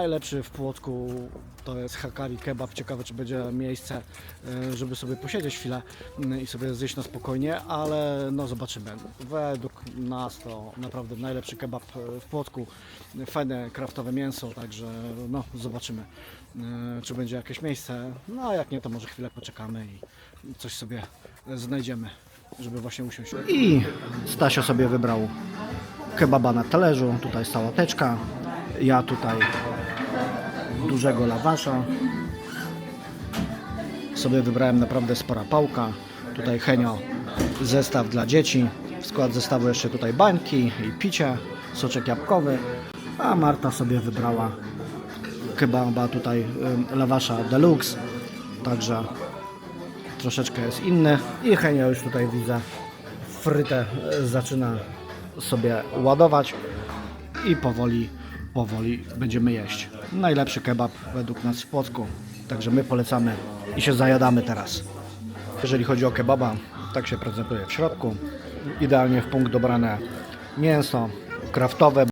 Najlepszy w Płocku to jest Hakari Kebab. Ciekawe, czy będzie miejsce, e, żeby sobie posiedzieć chwilę mm, i sobie zjeść na spokojnie, ale no zobaczymy. Według nas to naprawdę najlepszy kebab e, w Płocku. Fajne, kraftowe mięso, także no zobaczymy, e, czy będzie jakieś miejsce. No a jak nie, to może chwilę poczekamy i coś sobie znajdziemy, żeby właśnie usiąść. I Stasio sobie wybrał kebaba na talerzu, tutaj sałateczka, ja tutaj dużego lawasza. Sobie wybrałem naprawdę spora pałka. Tutaj Henio zestaw dla dzieci. W skład zestawu jeszcze tutaj bańki i picie, soczek jabłkowy. A Marta sobie wybrała kebaba tutaj lawasza deluxe. Także troszeczkę jest inny. I Henio już tutaj widzę frytę y, zaczyna sobie ładować i powoli, powoli będziemy jeść. Najlepszy kebab według nas w Płocku, także my polecamy i się zajadamy teraz. Jeżeli chodzi o kebaba, tak się prezentuje w środku. Idealnie w punkt dobrane mięso, kraftowe,